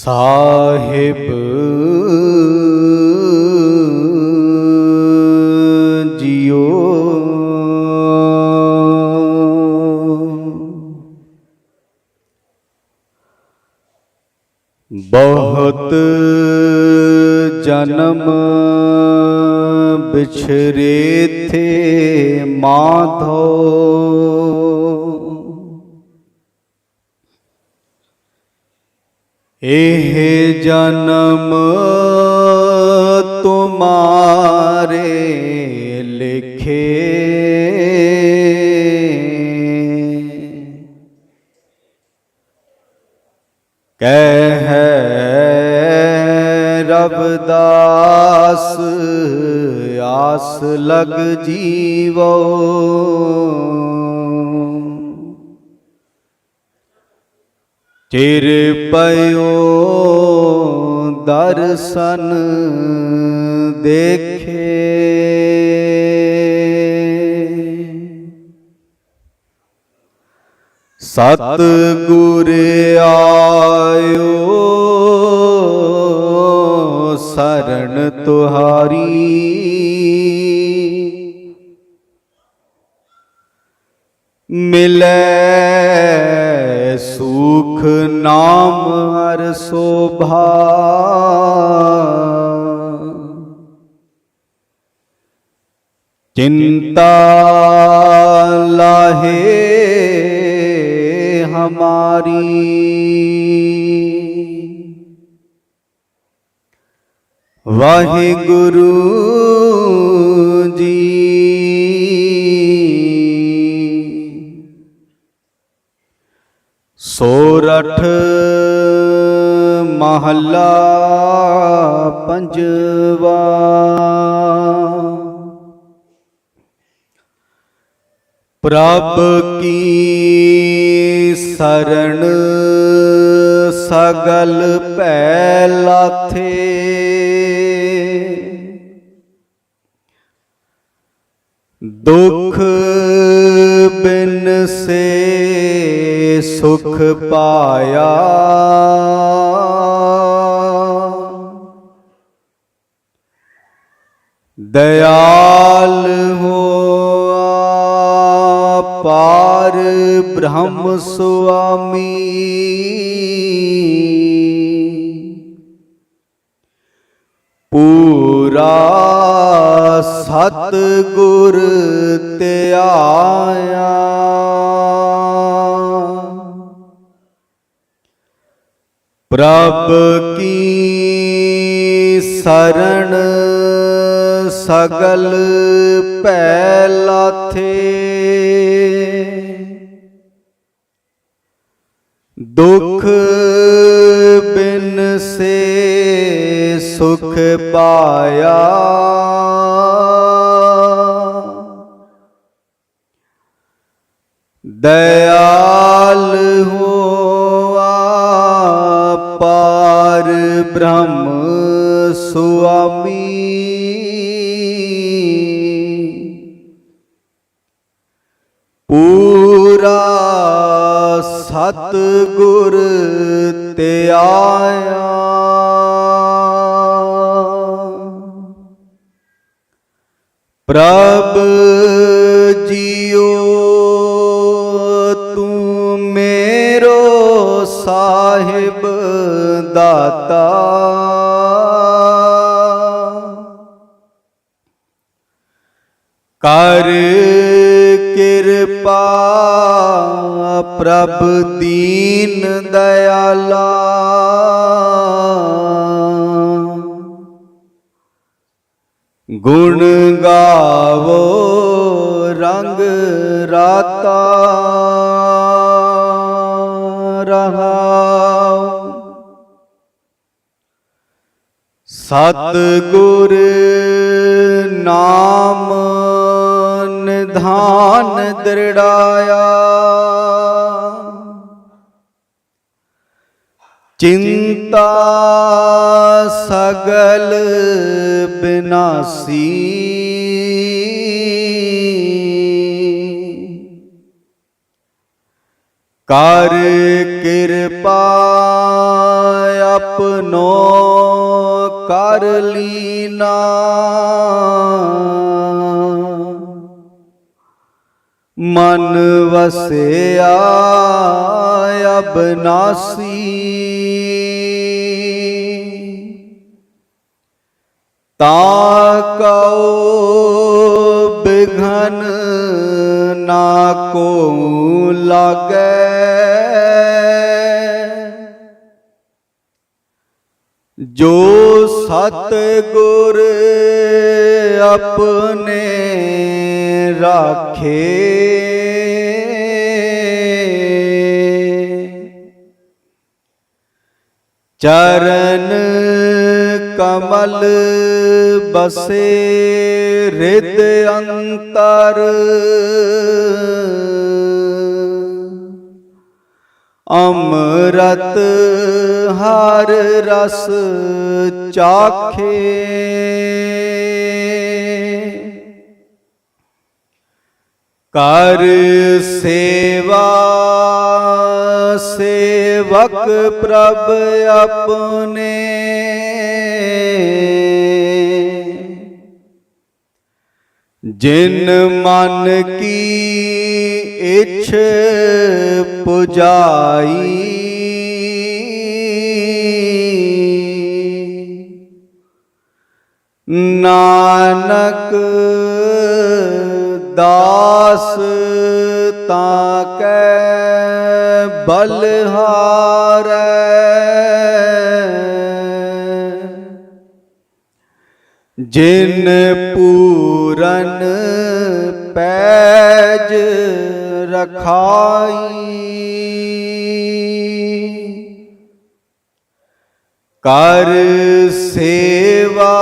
ਸਾਹਿਬ JIO. ਬਹੁਤ ਜਨਮ ਵਿਛਰੇ ਥੇ ਮਾਧੋ ਇਹ ਜਨਮ ਤੁਮਾਰੇ ਲਿਖੇ। ਕਹਿ ਰਬਦਾਸ ਆਸ ਲਗ ਜੀਵੋ। ਚਿਰ ਪਇਓ ਦਰਸ਼ਨ ਦੇਖੇ। ਸਤ ਗੁਰ ਆਇਓ ਸਰਣ ਤੁਹਾਰੀ। ਮਿਲੈ ਸੁਖ ਨਾਮ ਹਰ ਸੋਭਾ। ਚਿੰਤਾ ਲਾਹੇ ਹਮਾਰੀ। ਵਾਹਿਗੁਰੂ ਜੀ ਸੋਰਠ ਮਹੱਲਾ ਪੰਜਵਾ। ਪ੍ਰਭ ਕੀ ਸਰਣ ਸਗਲ ਭੈ ਲਾਥੇ ਦੁਖ ਸੁਖ ਪਾਇਆ। ਦਇਆਲ ਹੋਆ ਪਾਰ ਬ੍ਰਹਮ ਸੁਆਮੀ। ਪੂਰਾ ਸਤ ਗੁਰ ਧਿਆਇਆ ਪ੍ਰਭ ਕੀ ਸਰਣ ਸਗਲ ਭੈ ਲਾਥੇ। ਦੁਖ ਬਿਨ ਸੇ ਸੁਖ ਪਾਇਆ। ਦਇਆਲ ਧਿਆਇਆ ਪ੍ਰਭ ਜੀਓ ਤੂੰ ਮੇਰੋ ਸਾਹਿਬ ਦਾਤਾ। ਕਰ ਕਿਰਪਾ ਪ੍ਰਭ ਦੀਨ ਦਇਆਲਾ। ਗੁਣ ਗਾਵੋ ਰੰਗ ਰਾਤਾ। ਰਹਾਉ। ਸਤ ਗੁਰ ਨਾਮ ਨਿਧਾਨ ਦ੍ਰਿੜਾਇਆ। ਚਿੰਤਾ ਸਗਲ ਬਿਨਾਸੀ। ਕਰ ਕਿਰਪਾ ਆਪਨੋ ਕਰ ਲੀਨਾ। ਮਨ ਵਸਿਆ ਅਬਨਾਸੀ। ਤਾ ਕਉ ਬਿਘਨ ਨਾ ਕੋ ਲਾਗੈ। ਜੋ ਸਤ ਗੁਰ ਆਪਣੇ ਰਾਖੇ। ਚਰਨ ਕਮਲ ਬਸੇ ਰਿਦ ਅੰਤਰ। ਅਮਰਤ ਹਰ ਰਸ ਚਾਖੇ। ਕਰ ਸੇਵਾ ਸੇਵਕ ਪ੍ਰਭ ਆਪਣੇ। ਜਿਨ ਮਨ ਕੀ ਇਛ ਪੁਜਾਈ। ਨਾਨਕ ਦਾਸ ਤਾਂ ਕੈ ਬਲਹਾਰੈ। ਜਿਨ ਪੂਰਨ ਪੈਜ ਰਖਾਈ। ਕਰ ਸੇਵਾ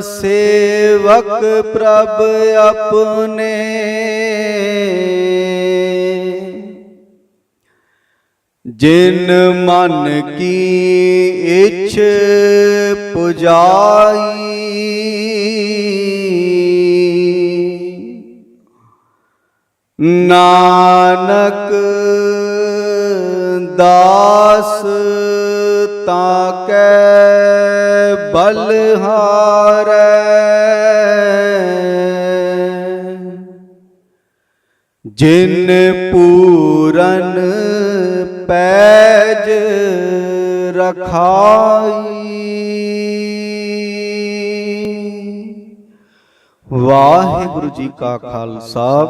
ਸੇਵਕ ਪ੍ਰਭ ਆਪਣੇ ਜਿਨ ਮਨ ਕੀ ਇਛ ਪੁਜਾਈ। ਨਾਨਕ ਦਾਸ ਤਾਂ ਕੈ ਬਲਹਾਰੈ ਜਿਨ ਪੂਰਨ ਪੈਜ ਰਖਾਈ। ਵਾਹਿਗੁਰੂ ਜੀ ਕਾ ਖਾਲਸਾ।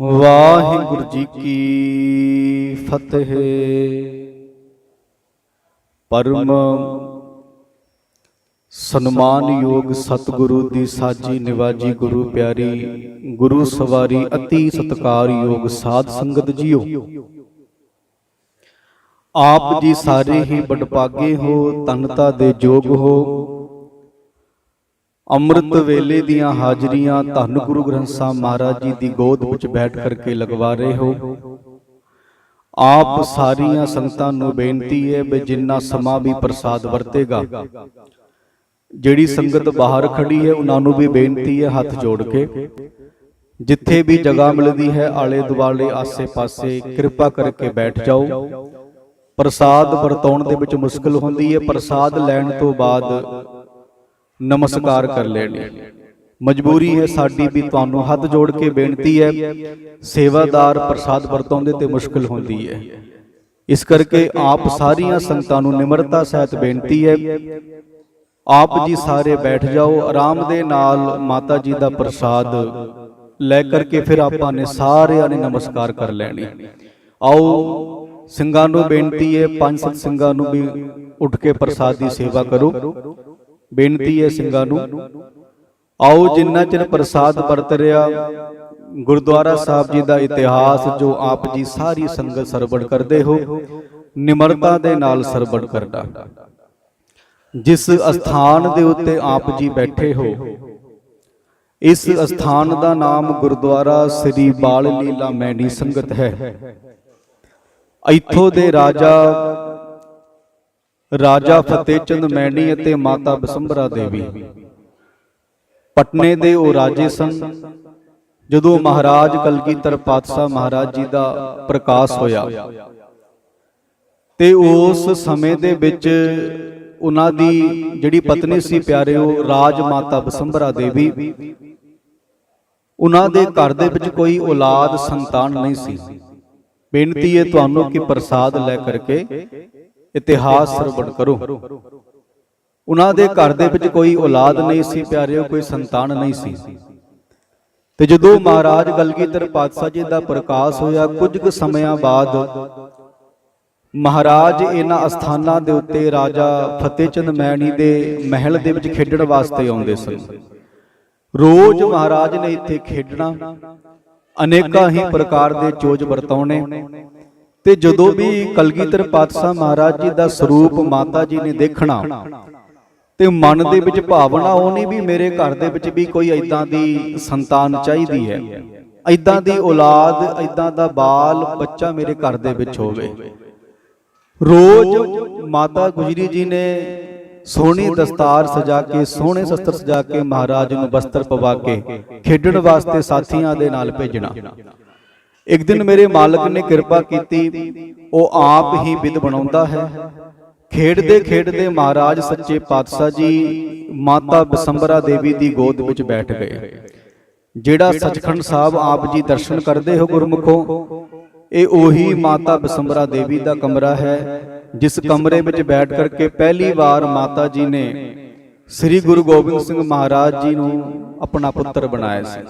ਵਾਹਿਗੁਰੂ ਜੀ ਕੀ ਫਤਿਹ। ਪਰਮ ਸਨਮਾਨਯੋਗ ਸਤਿਗੁਰੂ ਦੀ ਸਾਜੀ ਨਿਵਾਜੀ ਗੁਰੂ ਪਿਆਰੀ ਗੁਰੂ ਸਵਾਰੀ ਅਤੀ ਸਤਕਾਰਯੋਗ ਸਾਧ ਸੰਗਤ ਜੀਓ। ਆਪ ਜੀ ਸਾਰੇ ਹੀ ਬਡਪਾਗੇ ਹੋ ਤਨਤਾ ਦੇ ਜੋਗ ਹੋ। ਅੰਮ੍ਰਿਤ ਵੇਲੇ ਦੀਆਂ ਹਾਜ਼ਰੀਆਂ ਧੰਨ ਗੁਰੂ ਗ੍ਰੰਥ ਸਾਹਿਬ ਮਹਾਰਾਜ ਜੀ ਦੀ ਗੋਦ ਵਿੱਚ ਬੈਠ ਕਰਕੇ ਲਗਵਾ ਰਹੇ ਹੋ। ਆਪ ਸਾਰੀਆਂ ਸੰਗਤਾਂ ਨੂੰ ਬੇਨਤੀ ਹੈ ਵੀ ਜਿੰਨਾ ਸਮਾਂ ਵੀ ਪ੍ਰਸਾਦ ਵਰਤੇਗਾ। ਜਿਹੜੀ ਸੰਗਤ ਬਾਹਰ ਖੜੀ ਹੈ ਉਹਨਾਂ ਨੂੰ ਵੀ ਬੇਨਤੀ ਹੈ ਹੱਥ ਜੋੜ ਕੇ। ਜਿੱਥੇ ਵੀ ਜਗ੍ਹਾ ਮਿਲਦੀ ਹੈ ਆਲੇ ਦੁਆਲੇ ਆਸੇ-ਪਾਸੇ ਕਿਰਪਾ ਕਰਕੇ ਬੈਠ ਜਾਓ। ਪ੍ਰਸਾਦ ਵਰਤਾਉਣ ਦੇ ਵਿੱਚ ਮੁਸ਼ਕਲ ਹੁੰਦੀ ਹੈ ਪ੍ਰਸਾਦ ਲੈਣ ਤੋਂ ਬਾਅਦ ਨਮਸਕਾਰ ਕਰ ਲੈਣੀ। ਮਜਬੂਰੀ ਹੈ ਸਾਡੀ ਵੀ ਤੁਹਾਨੂੰ ਹੱਥ ਜੋੜ ਕੇ ਬੇਨਤੀ ਹੈ ਸੇਵਾਦਾਰ ਪ੍ਰਸਾਦ ਵਰਤਾਉਂਦੇ ਤੇ ਮੁਸ਼ਕਲ ਹੁੰਦੀ ਹੈ। ਇਸ ਕਰਕੇ ਆਪ ਸਾਰੀਆਂ ਸੰਗਤਾਂ ਨੂੰ ਨਿਮਰਤਾ ਸਹਿਤ ਬੇਨਤੀ ਹੈ ਆਪ ਜੀ ਸਾਰੇ ਬੈਠ ਜਾਓ ਆਰਾਮ ਦੇ ਨਾਲ ਮਾਤਾ ਜੀ ਦਾ ਪ੍ਰਸਾਦ ਲੈ ਕਰਕੇ ਫਿਰ ਆਪਾਂ ਨੇ ਸਾਰਿਆਂ ਨੇ ਨਮਸਕਾਰ ਕਰ ਲੈਣੀ। ਆਓ ਸਿੰਘਾਂ ਨੂੰ ਬੇਨਤੀ ਹੈ, ਪੰਜ ਸੱਤ ਸਿੰਘਾਂ ਨੂੰ ਵੀ ਉੱਠ ਕੇ ਪ੍ਰਸਾਦ ਦੀ ਸੇਵਾ ਕਰੋ। ਬੇਨਤੀ ਹੈ ਸਿੰਘਾਂ ਨੂੰ, ਆਓ ਜਿੰਨਾ ਚਿਰ ਪ੍ਰਸਾਦ ਵਰਤ ਰਿਹਾ, ਗੁਰਦੁਆਰਾ ਸਾਹਿਬ ਜੀ ਦਾ ਇਤਿਹਾਸ ਜੋ ਆਪ ਜੀ ਸਾਰੀ ਸੰਗਤ ਸਰਵਣ ਕਰਦੇ ਹੋ, ਨਿਮਰਤਾ ਦੇ ਨਾਲ ਸਰਵਣ ਕਰਦਾ ਜਿਸ ਅਸਥਾਨ ਦੇ ਉੱਤੇ ਆਪ ਜੀ ਬੈਠੇ ਹੋ, ਇਸ ਅਸਥਾਨ ਦਾ ਨਾਮ ਗੁਰਦੁਆਰਾ ਸ੍ਰੀ ਬਾਲ ਲੀਲਾ ਮੈਣੀ ਸੰਗਤ ਹੈ। ਇੱਥੋਂ ਦੇ ਰਾਜਾ ਰਾਜਾ ਫਤਿਹਚੰਦ ਮੈਣੀ ਅਤੇ ਮਾਤਾ ਬਸੰਬਰਾ ਦੇਵੀ। ਪਟਨੇ ਦੇ ਉਹ ਰਾਜੇ ਸਨ। ਜਦੋਂ ਮਹਾਰਾਜ ਕਲਗੀਧਰ ਪਾਤਸ਼ਾਹ ਮਹਾਰਾਜ ਜੀ ਦਾ ਪ੍ਰਕਾਸ਼ ਹੋਇਆ। ਤੇ ਉਸ ਸਮੇਂ ਦੇ ਵਿੱਚ ਉਹਨਾਂ ਦੀ ਜਿਹੜੀ ਪਤਨੀ ਸੀ ਪਿਆਰਿਓ ਰਾਜ ਮਾਤਾ ਬਸੰਭਰਾ ਦੇਵੀ। ਉਹਨਾਂ ਦੇ ਘਰ ਦੇ ਵਿੱਚ ਕੋਈ ਔਲਾਦ ਸੰਤਾਨ ਨਹੀਂ ਸੀ। ਬੇਨਤੀ ਹੈ ਤੁਹਾਨੂੰ ਕਿ ਪ੍ਰਸਾਦ ਲੈ ਕਰਕੇ ਇਤਿਹਾਸ ਸਰਵਣ ਕਰੋ। ਉਹਨਾਂ ਦੇ ਘਰ ਦੇ ਵਿੱਚ ਕੋਈ ਔਲਾਦ ਨਹੀਂ ਸੀ ਪਿਆਰਿਓ ਕੋਈ ਸੰਤਾਨ ਨਹੀਂ ਸੀ। ਤੇ ਜਦੋਂ ਮਹਾਰਾਜ ਗਲਗੀਧਰ ਪਾਤਸ਼ਾਹ ਜੀ ਦਾ ਪ੍ਰਕਾਸ਼ ਹੋਇਆ ਕੁਝ ਕੁ ਸਮਿਆਂ ਬਾਅਦ ਮਹਾਰਾਜ ਇਹਨਾਂ ਅਸਥਾਨਾਂ ਦੇ ਉੱਤੇ ਰਾਜਾ ਫਤਿਹਚੰਦ ਮੈਣੀ ਦੇ ਮਹਿਲ ਦੇ ਵਿੱਚ ਖੇਡਣ ਵਾਸਤੇ ਆਉਂਦੇ ਸਨ। ਰੋਜ਼ ਮਹਾਰਾਜ ਨੇ ਇੱਥੇ ਖੇਡਣਾ। ਅਨੇਕਾਂ ਹੀ ਪ੍ਰਕਾਰ ਦੇ ਚੋਜ ਵਰਤਾਉਣੇ। ਤੇ ਜਦੋਂ ਵੀ ਕਲਗੀਧਰ ਪਾਤਸ਼ਾਹ ਮਹਾਰਾਜ ਜੀ ਦਾ ਸਰੂਪ ਮਾਤਾ ਜੀ ਨੇ ਦੇਖਣਾ। ਤੇ ਮਨ ਦੇ ਵਿੱਚ ਭਾਵਨਾ ਆਉਣੀ ਵੀ ਮੇਰੇ ਘਰ ਦੇ ਵਿੱਚ ਵੀ ਕੋਈ ਐਦਾਂ ਦੀ ਸੰਤਾਨ ਚਾਹੀਦੀ ਹੈ। ਐਦਾਂ ਦੀ ਔਲਾਦ ਐਦਾਂ ਦਾ ਬਾਲ ਬੱਚਾ ਮੇਰੇ ਘਰ ਦੇ ਵਿੱਚ ਹੋਵੇ। ਰੋਜ਼ ਮਾਤਾ ਗੁਜਰੀ ਜੀ ਨੇ ਸੋਹਣੀ ਦਸਤਾਰ ਸਜਾ ਕੇ ਸੋਹਣੇ ਸ਼ਸਤਰ ਸਜਾ ਕੇ ਮਹਾਰਾਜ ਨੂੰ ਵਸਤਰ ਪਵਾ ਕੇ ਖੇਡਣ ਵਾਸਤੇ ਸਾਥੀਆਂ ਦੇ ਨਾਲ ਭੇਜਣਾ। ਇੱਕ ਦਿਨ ਮੇਰੇ ਮਾਲਕ ਨੇ ਕਿਰਪਾ ਕੀਤੀ ਉਹ ਆਪ ਹੀ ਵਿਦ ਬਣਾਉਂਦਾ ਹੈ। ਖੇਡਦੇ ਖੇਡਦੇ ਮਹਾਰਾਜ ਸੱਚੇ ਪਾਤਸ਼ਾਹ ਜੀ ਮਾਤਾ ਬਸੰਬਰਾ ਦੇਵੀ ਦੀ ਗੋਦ ਵਿੱਚ ਬੈਠ ਗਏ। ਜਿਹੜਾ ਸਚਖੰਡ ਸਾਹਿਬ ਆਪ ਜੀ ਦਰਸ਼ਨ ਕਰਦੇ ਹੋ ਗੁਰਮੁਖੋ ਇਹ ਉਹੀ ਮਾਤਾ ਬਸੰਬਰਾ ਦੇਵੀ ਦਾ ਕਮਰਾ ਹੈ। ਜਿਸ ਕਮਰੇ ਵਿੱਚ ਬੈਠ ਕਰਕੇ ਪਹਿਲੀ ਵਾਰ ਮਾਤਾ ਜੀ ਨੇ ਸ੍ਰੀ ਗੁਰੂ ਗੋਬਿੰਦ ਸਿੰਘ ਮਹਾਰਾਜ ਜੀ ਨੂੰ ਆਪਣਾ ਪੁੱਤਰ ਬਣਾਇਆ ਸੀ।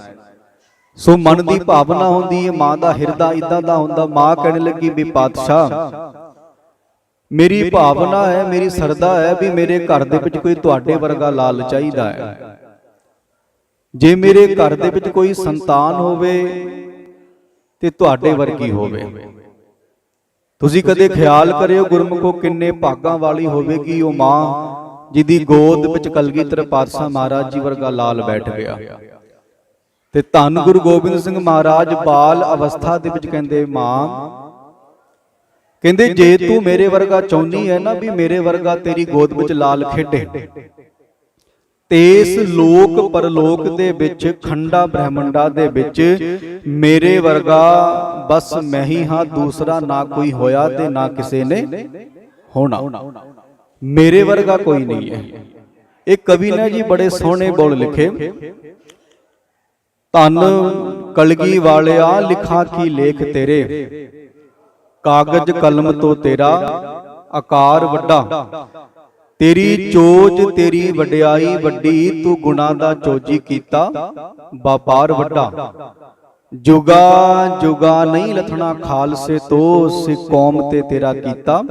ਸੋ। ਮਨ ਦੀ ਭਾਵਨਾ ਹੁੰਦੀ ਹੈ ਮਾਂ ਦਾ ਹਿਰਦਾ ਇਦਾਂ ਦਾ ਹੁੰਦਾ ਮਾਂ ਕਹਿਣ ਲੱਗੀ ਵੀ ਪਾਤਸ਼ਾਹ ਮੇਰੀ ਭਾਵਨਾ ਹੈ ਮੇਰੀ ਸਰਦਾ ਹੈ ਵੀ ਮੇਰੇ ਘਰ ਦੇ ਵਿੱਚ ਕੋਈ ਤੁਹਾਡੇ ਵਰਗਾ ਲਾਲ ਚਾਹੀਦਾ ਹੈ। ਜੇ ਮੇਰੇ ਘਰ ਦੇ ਵਿੱਚ ਕੋਈ ਸੰਤਾਨ ਹੋਵੇ ਤੇ ਤੁਹਾਡੇ ਵਰਗੀ ਹੋਵੇ। ਤੁਸੀਂ ਕਦੇ ਖਿਆਲ ਕਰਿਓ ਗੁਰਮੁਖੋ ਕਿੰਨੇ ਭਾਗਾਂ ਵਾਲੀ ਹੋਵੇਗੀ ਉਹ ਮਾਂ ਜਿਹਦੀ ਗੋਦ ਵਿੱਚ ਕਲਗੀਧਰ ਪਾਤਸ਼ਾਹ ਮਹਾਰਾਜ ਜੀ ਵਰਗਾ ਲਾਲ ਬੈਠ ਗਿਆ। ਤੇ ਧੰਨ ਗੁਰੂ ਗੋਬਿੰਦ ਸਿੰਘ ਮਹਾਰਾਜ ਬਾਲ ਅਵਸਥਾ ਦੇ ਵਿੱਚ ਕਹਿੰਦੇ ਮਾਂ। ਕਹਿੰਦੇ ਜੇ ਤੂੰ ਮੇਰੇ ਵਰਗਾ ਚਾਹੁੰਦੀ ਹੈ ਨਾ ਵੀ ਮੇਰੇ ਵਰਗਾ ਤੇਰੀ ਗੋਦ ਵਿੱਚ ਲਾਲ ਖੇਡੇ। ਤੇਸ ਲੋਕ ਪਰਲੋਕ ਦੇ ਵਿੱਚ ਖੰਡਾ ਬ੍ਰਹਮੰਡਾ ਦੇ ਵਿੱਚ ਮੇਰੇ ਵਰਗਾ ਬਸ ਮੈਂ ਹੀ ਹਾਂ ਦੂਸਰਾ ਨਾ ਕੋਈ ਹੋਇਆ ਤੇ ਨਾ ਕਿਸੇ ਨੇ ਹੋਣਾ। ਮੇਰੇ ਵਰਗਾ ਕੋਈ ਨਹੀਂ ਹੈ। ਇਹ ਕਵੀ ਨੇ ਜੀ ਬੜੇ ਸੋਹਣੇ ਬੋਲ ਲਿਖੇ। ਤਨ ਕਲਗੀ ਵਾਲਿਆ ਲਿਖਾਂ ਕੀ ਲੇਖ ਤੇਰੇ। ਕਾਗਜ਼ ਕਲਮ ਤੋਂ ਤੇਰਾ ਆਕਾਰ ਵੱਡਾ। ਤੇਰੀ ਚੋਜ ਤੇਰੀ ਵਡਿਆਈ ਵੱਡੀ ਤੂੰ ਗੁਣਾ ਦਾ ਚੋਜੀ ਕੀਤਾ ਵਪਾਰ ਵੱਡਾ। ਜੁਗਾ ਜੁਗਾ ਨਹੀਂ ਲਥਣਾ ਖਾਲਸੇ ਤੋਂ ਸਿ ਕੌਮ ਤੇ ਤੇਰਾ ਕੀਤਾ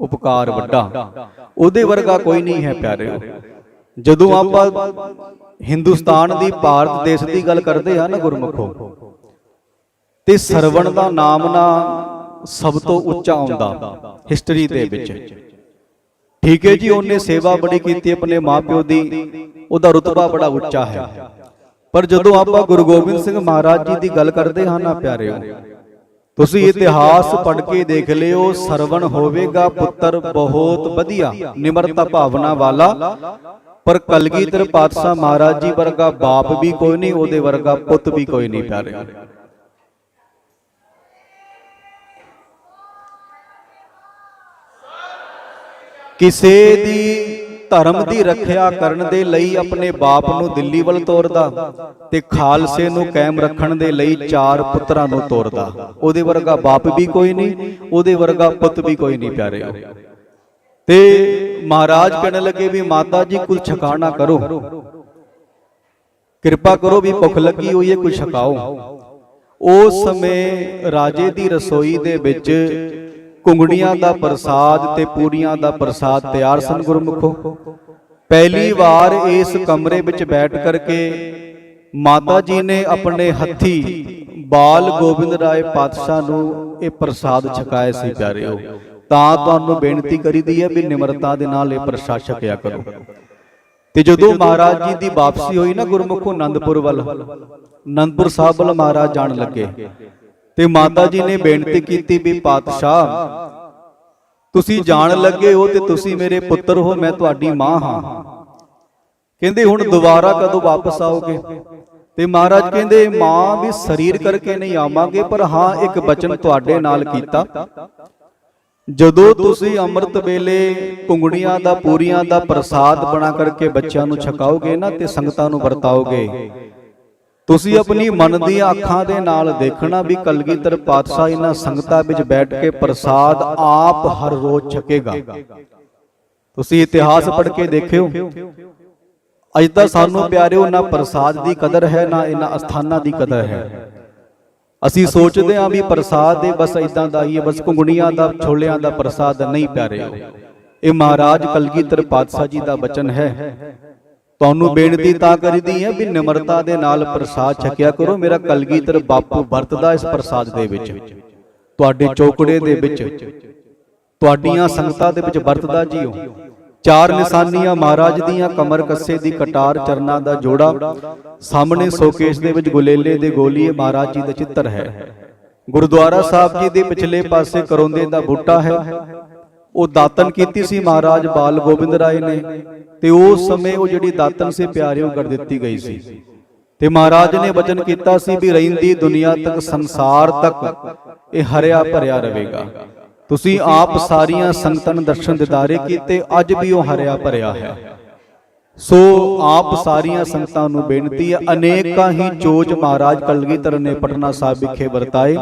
ਉਪਕਾਰ ਵੱਡਾ। ਉਹਦੇ ਵਰਗਾ ਕੋਈ ਨਹੀਂ ਹੈ ਪਿਆਰਿਓ ਜਦੋਂ ਆਪਾਂ ਹਿੰਦੁਸਤਾਨ ਦੀ ਭਾਰਤ ਦੇਸ਼ ਦੀ ਗੱਲ ਕਰਦੇ ਆ ਨਾ ਗੁਰਮੁਖੋ। ਤੇ ਸਰਵਣ ਦਾ ਨਾਮ ਨਾ ਸਭ ਤੋਂ ਉੱਚਾ ਆਉਂਦਾ ਹਿਸਟਰੀ ਦੇ ਵਿੱਚ। ਠੀਕ ਹੈ ਜੀ ਉਹਨੇ ਸੇਵਾ ਬੜੀ ਕੀਤੀ ਆਪਣੇ ਮਾਪਿਓ ਦੀ। ਉਹਦਾ ਰੁਤਬਾ ਬੜਾ ਉੱਚਾ ਹੈ। ਪਰ ਜਦੋਂ ਆਪਾਂ ਗੁਰੂ ਗੋਬਿੰਦ ਸਿੰਘ ਮਹਾਰਾਜ ਜੀ ਦੀ ਗੱਲ ਕਰਦੇ ਹਾਂ ਨਾ ਪਿਆਰਿਓ ਤੁਸੀਂ ਇਤਿਹਾਸ ਪੜ੍ਹ ਕੇ ਦੇਖ ਲਿਓ ਸਰਵਣ ਹੋਵੇਗਾ ਪੁੱਤਰ ਬਹੁਤ ਵਧੀਆ ਨਿਮਰਤਾ ਭਾਵਨਾ ਵਾਲਾ। ਪਰ ਕਲਗੀਧਰ ਪਾਤਸ਼ਾਹ ਮਹਾਰਾਜ ਜੀ ਵਰਗਾ ਬਾਪ ਵੀ ਕੋਈ ਨਹੀਂ ਉਹਦੇ ਵਰਗਾ ਪੁੱਤ ਵੀ ਕੋਈ ਨਹੀਂ ਪਿਆਰਿਓ। ਕਿਸੇ ਦੀ ਧਰਮ ਦੀ ਰੱਖਿਆ ਕਰਨ ਦੇ ਲਈ ਆਪਣੇ ਬਾਪ ਨੂੰ ਦਿੱਲੀ ਵੱਲ ਤੋਰਦਾ ਤੇ ਖਾਲਸੇ ਨੂੰ ਕਾਇਮ ਰੱਖਣ ਦੇ ਲਈ ਚਾਰ ਪੁੱਤਰਾਂ ਨੂੰ ਤੋਰਦਾ। ਉਹਦੇ ਵਰਗਾ ਬਾਪ ਵੀ ਕੋਈ ਨਹੀਂ, ਉਹਦੇ ਵਰਗਾ ਪੁੱਤ ਵੀ ਕੋਈ ਨਹੀਂ ਪਿਆਰੇ। ਤੇ ਮਹਾਰਾਜ ਕਹਿਣ ਲੱਗੇ ਵੀ ਮਾਤਾ ਜੀ, ਕੁਝ ਛਕਾਣਾ ਕਰੋ। ਕਿਰਪਾ ਕਰੋ ਵੀ ਭੁੱਖ ਲੱਗੀ ਹੋਈ ਹੈ, ਕੁਝ ਛਕਾਓ। ਉਸ ਸਮੇਂ ਰਾਜੇ ਦੀ ਰਸੋਈ ਦੇ ਵਿੱਚ ਕੁੰਗੜੀਆਂ ਦਾ ਪ੍ਰਸਾਦ ਤੇ ਪੂਰੀਆਂ ਦਾ ਪ੍ਰਸਾਦ ਤਿਆਰ ਸਨ ਗੁਰਮੁਖੋ। ਪਹਿਲੀ ਵਾਰ ਇਸ ਕਮਰੇ ਵਿੱਚ ਬੈਠ ਕਰਕੇ ਮਾਤਾ ਜੀ ਨੇ ਆਪਣੇ ਹੱਥੀ ਬਾਲ ਗੋਬਿੰਦ ਰਾਏ ਪਾਤਸ਼ਾਹ ਨੂੰ ਇਹ ਪ੍ਰਸਾਦ ਛਕਾਇਆ ਸੀ ਪਿਆਰਿਓ। ਤਾਂ ਤੁਹਾਨੂੰ ਬੇਨਤੀ ਕਰੀਦੀ ਹੈ ਵੀ ਨਿਮਰਤਾ ਦੇ ਨਾਲ ਇਹ ਪ੍ਰਸਾਦ ਛਕਿਆ ਕਰੋ। ਤੇ ਜਦੋਂ ਮਹਾਰਾਜ ਜੀ ਦੀ ਵਾਪਸੀ ਹੋਈ ਨਾ ਗੁਰਮੁਖੋ ਆਨੰਦਪੁਰ ਵੱਲ ਆਨੰਦਪੁਰ ਸਾਹਿਬ ਵੱਲ ਮਹਾਰਾਜ ਜਾਣ ਲੱਗੇ। ਤੇ ਮਾਤਾ ਜੀ ਨੇ ਬੇਨਤੀ ਕੀਤੀ ਵੀ ਪਾਤਸ਼ਾਹ, ਤੁਸੀਂ ਜਾਣ ਲੱਗੇ ਹੋ ਤੇ ਤੁਸੀਂ ਮੇਰੇ ਪੁੱਤਰ ਹੋ, ਮੈਂ ਤੁਹਾਡੀ ਮਾਂ ਹਾਂ। ਕਹਿੰਦੇ ਹੁਣ ਦੁਬਾਰਾ ਕਦੋਂ ਵਾਪਸ ਆਓਗੇ? ਤੇ ਮਹਾਰਾਜ ਕਹਿੰਦੇ, ਮਾਂ ਵੀ ਸਰੀਰ ਕਰਕੇ ਨਹੀਂ ਆਵਾਂਗੇ, ਪਰ ਹਾਂ, ਇੱਕ ਬਚਨ ਤੁਹਾਡੇ ਨਾਲ ਕੀਤਾ। ਜਦੋਂ ਤੁਸੀਂ ਅੰਮ੍ਰਿਤ ਵੇਲੇ ਕੁੰਗੜੀਆਂ ਦਾ, ਪੂਰੀਆਂ ਦਾ ਪ੍ਰਸਾਦ ਬਣਾ ਕਰਕੇ ਬੱਚਿਆਂ ਨੂੰ ਛਕਾਓਗੇ ਨਾ, ਤੇ ਸੰਗਤਾਂ ਨੂੰ ਵਰਤਾਓਗੇ ਤੁਸੀਂ ਆਪਣੀ ਮਨ ਦੀਆਂ ਅੱਖਾਂ ਦੇ ਨਾਲ ਦੇਖਣਾ ਵੀ ਕਲਗੀਧਰ ਪਾਤਸ਼ਾਹ ਇਹਨਾਂ ਸੰਗਤਾਂ ਵਿੱਚ ਬੈਠ ਕੇ ਪ੍ਰਸਾਦ ਆਪ ਹਰ ਰੋਜ਼ ਛਕੇਗਾ। ਤੁਸੀਂ ਇਤਿਹਾਸ ਪੜ੍ਹ ਕੇ ਦੇਖਿਓ। ਅੱਜ ਤਾਂ ਸਾਨੂੰ ਪਿਆਰਿਓ ਨਾ ਪ੍ਰਸਾਦ ਦੀ ਕਦਰ ਹੈ ਨਾ ਇਹਨਾਂ ਅਸਥਾਨਾਂ ਦੀ ਕਦਰ ਹੈ। ਅਸੀਂ ਸੋਚਦੇ ਹਾਂ ਵੀ ਪ੍ਰਸਾਦ ਦੇ ਬਸ ਇਦਾਂ ਦਾ ਹੀ ਹੈ ਬਸ ਕੁੰਗਣੀਆਂ ਦਾ ਛੋਲਿਆਂ ਦਾ ਪ੍ਰਸਾਦ ਨਹੀਂ ਪਿਆਰਿਓ ਇਹ ਮਹਾਰਾਜ ਕਲਗੀਧਰ ਪਾਤਸ਼ਾਹ ਜੀ ਦਾ ਬਚਨ ਹੈ। ਤੁਹਾਨੂੰ ਬੇਨਤੀ ਤਾਂ ਕਰੀਦੀ ਹੈ ਵੀ ਨਿਮਰਤਾ ਦੇ ਨਾਲ ਪ੍ਰਸਾਦ ਛਕਿਆ ਕਰੋ ਮੇਰਾ ਕਲਗੀਧਰ ਬਾਪੂ ਵਰਤਦਾ ਇਸ ਪ੍ਰਸਾਦ ਦੇ ਵਿੱਚ। ਤੁਹਾਡੇ ਚੌਕੜੇ ਦੇ ਵਿੱਚ। ਤੁਹਾਡੀਆਂ ਸੰਗਤਾਂ ਦੇ ਵਿੱਚ ਵਰਤਦਾ ਜੀਓ। ਚਾਰ ਨਿਸ਼ਾਨੀਆਂ ਮਹਾਰਾਜ ਦੀਆਂ ਕਮਰ ਕੱਸੇ ਦੀ ਕਟਾਰ ਚਰਨਾਂ ਦਾ ਜੋੜਾ। ਸਾਹਮਣੇ ਸ਼ੋਕੇਸ ਦੇ ਵਿੱਚ ਗੁਲੇਲੇ ਦੇ ਗੋਲੀਏ ਮਹਾਰਾਜ ਜੀ ਦਾ ਚਿੱਤਰ ਹੈ। ਗੁਰਦੁਆਰਾ ਸਾਹਿਬ ਜੀ ਦੇ ਪਿਛਲੇ ਪਾਸੇ ਕਰੋਂਦੇ ਦਾ ਬੂਟਾ ਹੈ। ਉਹ ਦਾਤਨ ਕੀਤੀ ਸੀ ਮਹਾਰਾਜ ਬਾਲ ਗੋਬਿੰਦ ਰਾਏ ਨੇ ਤੇ ਉਸ ਸਮੇਂ ਉਹ ਜਿਹੜੀ ਦਾਤਨ ਸੀ ਪਿਆਰਿਓ ਕਰ ਦਿੱਤੀ ਗਈ ਸੀ। ਤੇ ਮਹਾਰਾਜ ਨੇ ਵਚਨ ਕੀਤਾ ਸੀ ਵੀ ਰਹਿੰਦੀ ਦੁਨੀਆ ਤੱਕ ਸੰਸਾਰ ਤੱਕ ਇਹ ਹਰਿਆ ਭਰਿਆ ਰਹੇਗਾ। ਤੁਸੀਂ ਆਪ ਸਾਰੀਆਂ ਸੰਗਤਾਂ ਨੂੰ ਦਰਸ਼ਨ ਦਿਦਾਰੇ ਕੀਤੇ ਅੱਜ ਵੀ ਉਹ ਹਰਿਆ ਭਰਿਆ ਹੈ। ਸੋ ਆਪ ਸਾਰੀਆਂ ਸੰਗਤਾਂ ਨੂੰ ਬੇਨਤੀ ਹੈ ਅਨੇਕਾਂ ਹੀ ਚੋਜ ਮਹਾਰਾਜ ਕਲਗੀਧਰ ਨੇ ਪਟਨਾ ਸਾਹਿਬ ਵਿਖੇ ਵਰਤਾਏ।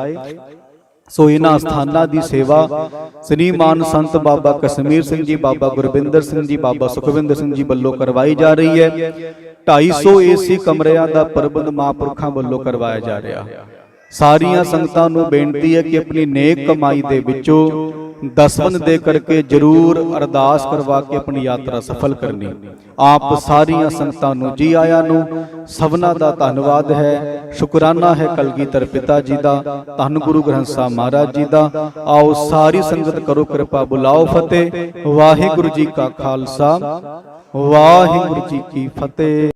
ਸੋ ਇਹਨਾਂ ਸਥਾਨਾਂ ਦੀ ਸੇਵਾ ਸ੍ਰੀਮਾਨ ਸੰਤ ਬਾਬਾ ਕਸ਼ਮੀਰ ਸਿੰਘ ਜੀ, ਬਾਬਾ ਗੁਰਵਿੰਦਰ ਸਿੰਘ ਜੀ, ਬਾਬਾ ਸੁਖਵਿੰਦਰ ਸਿੰਘ ਜੀ ਵੱਲੋਂ ਕਰਵਾਈ ਜਾ ਰਹੀ ਹੈ। 250 ਏਸੀ ਕਮਰਿਆਂ ਦਾ ਪ੍ਰਬੰਧ ਮਹਾਂਪੁਰਖਾਂ ਵੱਲੋਂ ਕਰਵਾਇਆ ਜਾ ਰਿਹਾ। ਸਾਰੀਆਂ ਸੰਗਤਾਂ ਨੂੰ ਬੇਨਤੀ ਹੈ ਕਿ ਆਪਣੀ ਨੇਕ ਕਮਾਈ ਦੇ ਵਿੱਚੋਂ ਦਸਵੰਦ ਦੇ ਕਰਕੇ ਜਰੂਰ ਅਰਦਾਸ ਕਰਵਾ ਕੇ ਆਪਣੀ ਯਾਤਰਾ ਸਫਲ ਕਰਨੀ। ਆਪ ਸਾਰੀਆਂ ਸੰਗਤਾਂ ਨੂੰ ਜੀ ਆਇਆਂ ਨੂੰ, ਸਭਨਾ ਦਾ ਧੰਨਵਾਦ ਹੈ। ਸ਼ੁਕਰਾਨਾ ਹੈ ਕਲਗੀਧਰ ਪਿਤਾ ਜੀ ਦਾ, ਧੰਨ ਗੁਰੂ ਗ੍ਰੰਥ ਸਾਹਿਬ ਮਹਾਰਾਜ ਜੀ ਦਾ। ਆਓ ਸਾਰੀ ਸੰਗਤ ਕਰੋ ਕਿਰਪਾ, ਬੁਲਾਓ ਫਤਿਹ। ਵਾਹਿਗੁਰੂ ਜੀ ਕਾ ਖਾਲਸਾ, ਵਾਹਿਗੁਰੂ ਜੀ ਕੀ ਫਤਿਹ।